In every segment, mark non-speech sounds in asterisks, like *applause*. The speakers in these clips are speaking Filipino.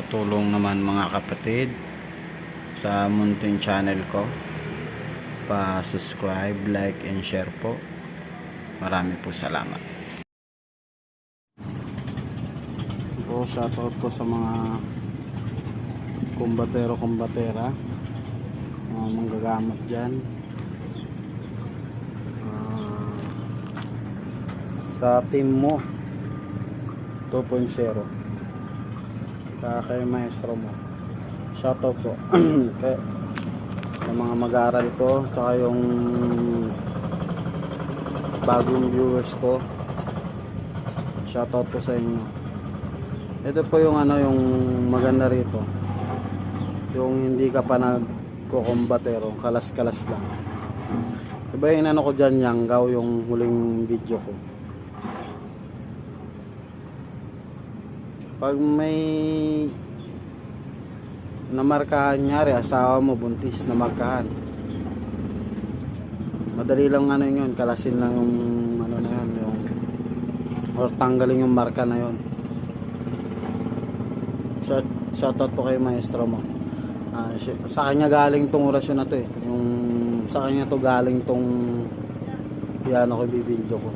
patulong naman mga kapatid sa munting channel ko. Pa subscribe like and share po. Marami po salamat. Po shoutout po sa mga kumbatero kumbatera. Mga manggagamot dyan. Ah, sa team mo 2.0 kaya kay maestro mo. Shoutout po. *clears throat* Kay sa mga mag-aaral ko tsaka yung bagong viewers ko shoutout po sa inyo. Ito po yung ano yung maganda rito. Yung hindi ka pa nagkukumbatero kalas kalas lang. Diba yung ano ko dyan yanggaw yung huling video ko pag may namarkahan nyari asawa mo buntis namarkahan. Madali lang ano yun kalasin lang yung ano na yun yung or tanggalin yung marka na yun. Shout, shoutout po kay maestro mo. Si- sa kanya galing tong orasyon na to eh. Yung sa kanya to galing tong yan ako bibidyo ko.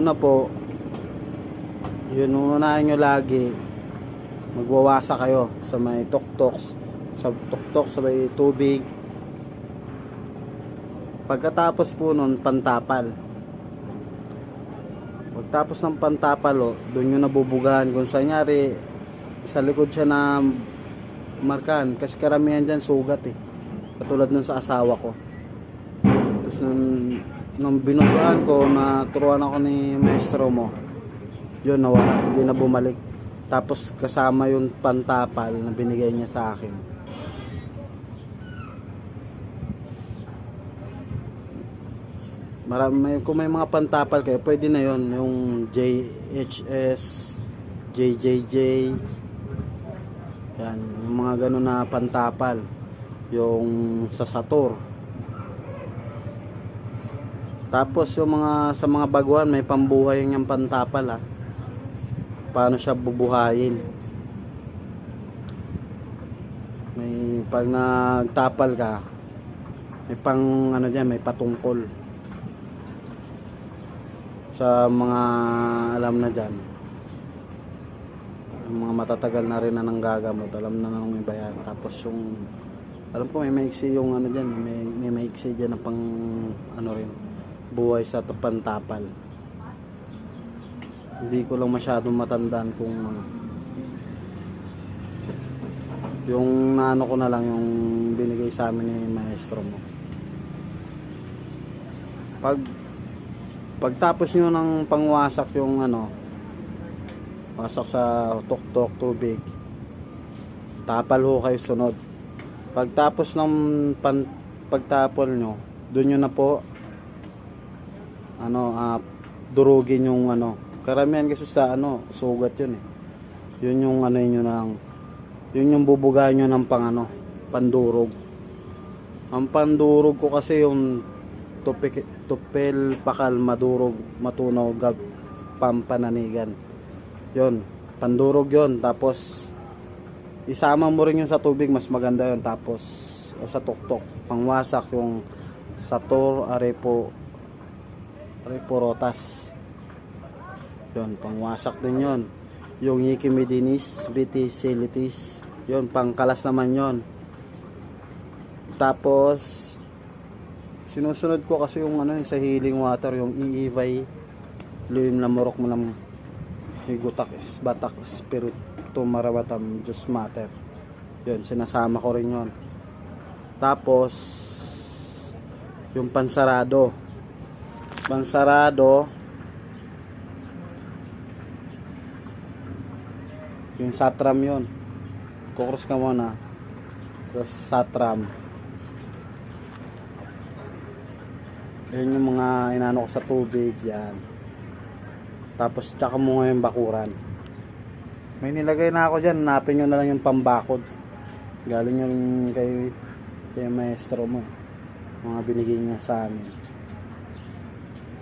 Una po yun unahin nyo lagi magwawasa kayo sa may tuktok sa tuktok sa may tubig. Pagkatapos po nun pantapal. Pagtapos ng pantapal o doon nyo nabubugahan. Kung sa nyari sa likod siya na markan kasi karamihan dyan sugat eh. Katulad nun sa asawa ko. Tapos nung, nung binugaan ko na turuan ako ni maestro mo yun nawala. Hindi na bumalik. Tapos kasama yung pantapal na binigay niya sa akin. Marami, may, kung may mga pantapal kayo, pwede na yon yung JHS, JJJ, yan, yung mga ganun na pantapal, yung sa Sator. Tapos yung mga sa mga baguhan may pambuhay yung pantapal ah. Paano siya bubuhayin? May pag nagtapal ka, may pang ano diyan, may patungkol. Sa mga alam na dyan yung mga matatagal na rin na nanggagamot alam na nang may bayan tapos yung alam ko may maiksi yung ano dyan may, may maiksi dyan na pang ano rin buhay sa tapantapal hindi ko lang masyadong matandaan kung ano. Yung naano ko na lang yung binigay sa amin ni maestro mo. Pag pagtapos nyo ng pangwasak yung ano wasak sa tuktok tubig tapal ho kayo sunod. Pagtapos ng pan, pagtapol nyo doon nyo na po ano ah, durugin yung ano karamihan kasi sa ano sugat yun eh. Yun yung ano yun ng yun yung bubugahan nyo ng pang ano pandurog. Ang pandurog ko kasi yung tupik, tupel pakal madurog matunaw gab pampananigan. Yon pandurog yon tapos isama mo rin yung sa tubig mas maganda yon tapos o sa tuktok. Pangwasak yung sator arepo arepo yon pangwasak din yon yung yikimidinis viticilitis yon pangkalas naman yon tapos sinusunod ko kasi yung ano sa healing water yung iivay luim na morok mo ng higutak batak spirit tumarawatam Diyos matter yun sinasama ko rin yun. Tapos yung pansarado. Pansarado yung satram yun kukros ka muna tapos satram Yan yung mga inano ko sa tubig, yan. Tapos tsaka mo nga yung bakuran. May nilagay na ako dyan, hanapin nyo na lang yung pambakod. Galing yung kay, kay maestro mo. Mga binigay niya sa amin.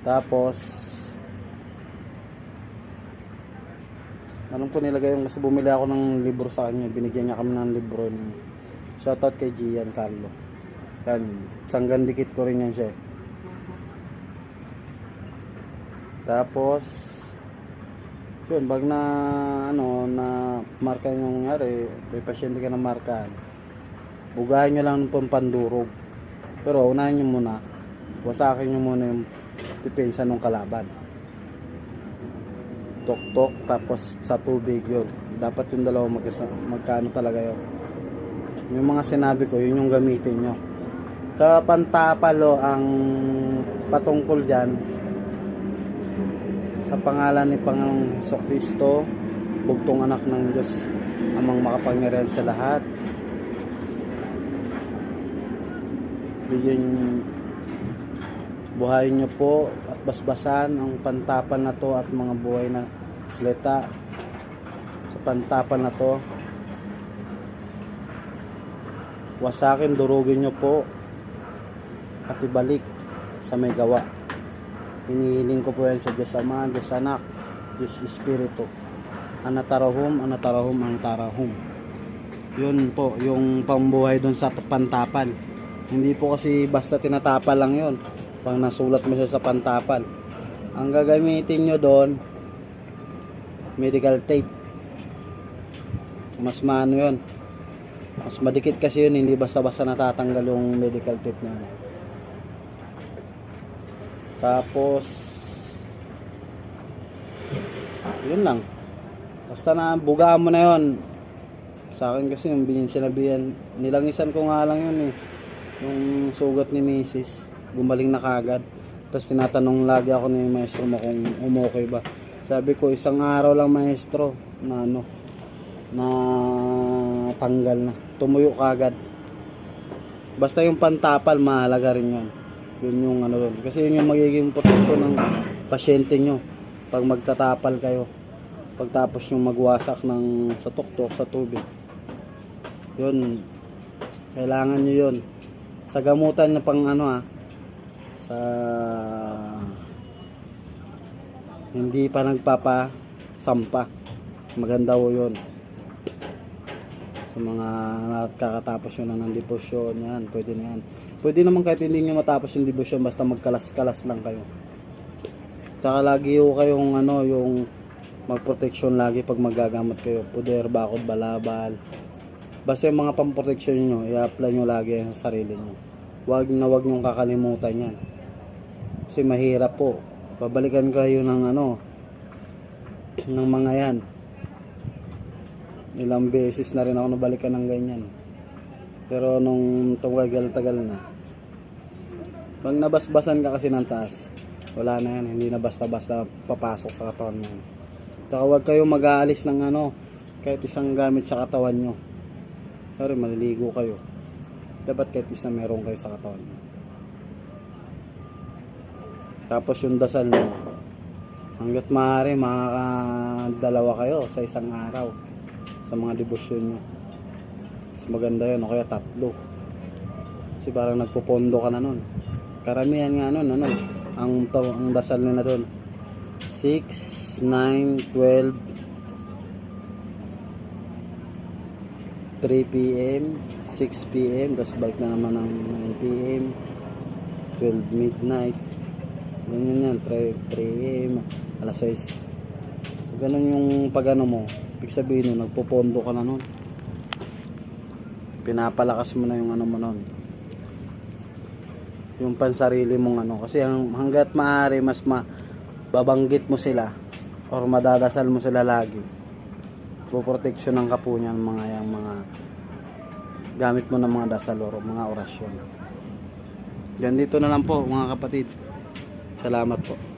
Tapos, Alam ko nilagay yung kasi bumili ako ng libro sa kanya. Binigyan niya kami ng libro. Shoutout kay Gian Carlo. Yan. Sanggan dikit ko rin yan siya. eh. Tapos, yun, pag na, ano, na marka yung nangyari, may pasyente ka na markaan, bugahin nyo lang ng pampandurog. Pero unahin nyo muna, wasakin nyo muna yung depensa ng kalaban. Tok-tok, tapos sa tubig yun. Dapat yung dalawa magkasa, magkano talaga yun. Yung mga sinabi ko, yun yung gamitin nyo. Sa pantapalo, ang patungkol dyan, sa pangalan ni Panginoong Heso Kristo, bugtong anak ng Diyos, amang makapangyarihan sa lahat. Bigyan buhayin niyo po at basbasan ang pantapan na to at mga buhay na sleta sa pantapan na to. Wasakin, durugin niyo po at ibalik sa may gawa. Hinihiling ko po yan sa Diyos Ama, Diyos Anak, Diyos Espiritu. Anatarahum, anatarahum, anatarahum. Yun po, yung pambuhay doon sa pantapan. Hindi po kasi basta tinatapal lang yun. Pag nasulat mo siya sa pantapal. Ang gagamitin nyo doon, medical tape. Mas maano yun. Mas madikit kasi yun, hindi basta-basta natatanggal yung medical tape na. Tapos, yun lang. Basta na, bugaan mo na yun. Sa akin kasi yung sinabihan, nilangisan ko nga lang yun eh. Yung sugat ni Mrs. Gumaling na kagad. Tapos tinatanong lagi ako ni maestro mo kung umokay ba. Sabi ko, isang araw lang maestro na ano, na tanggal na. Tumuyo kagad. Basta yung pantapal, mahalaga rin yun. Yun yung ano doon. Kasi yun yung magiging proteksyon ng pasyente nyo pag magtatapal kayo. Pagtapos yung magwasak ng sa tuktok, sa tubig. Yun. Kailangan nyo yun. Sa gamutan na pang ano ah. Sa hindi pa nagpapa sampa. Maganda ho yun. Sa mga kakatapos yun ng debosyon, yan, pwede na yan. Pwede naman kahit hindi nyo matapos yung debosyon, basta magkalas-kalas lang kayo. Tsaka lagi ho kayong ano, yung magproteksyon lagi pag magagamot kayo. Puder, bakod, balabal. Basta yung mga pamproteksyon nyo, i-apply nyo lagi sa sarili nyo. Huwag na huwag nyo kakalimutan yan. Kasi mahirap po. Babalikan kayo ng ano, ng mga yan. Ilang beses na rin ako nabalikan ng ganyan. Pero nung tumagal-tagal na, pag nabasbasan ka kasi ng taas, wala na yan. Hindi na basta-basta papasok sa katawan mo. Saka huwag kayo mag-aalis ng ano, kahit isang gamit sa katawan nyo. Pero maliligo kayo. Dapat kahit isa meron kayo sa katawan nyo. Tapos yung dasal nyo, hanggat maaari, makakadalawa kayo sa isang araw sa mga debosyon nyo. Mas maganda yun, o kaya tatlo. Kasi parang nagpupondo ka na nun. Karamihan nga nun, ano, ang, taw- ang dasal nila doon. 6, 9, 12, 3 p.m., 6 p.m., tapos balik na naman ng 9 p.m., 12 midnight, ganyan yan, 3, 3 a.m., alas 6. Ganun yung pag ano mo, ibig sabihin nun, nagpupondo ka na nun. Pinapalakas mo na yung ano mo nun. Yung pansarili mong ano. Kasi hang, hanggat maaari, mas ma, babanggit mo sila or madadasal mo sila lagi. Puproteksyon ng kapo niyan mga yung mga gamit mo ng mga dasal or mga orasyon. Yan dito na lang po mga kapatid. Salamat po.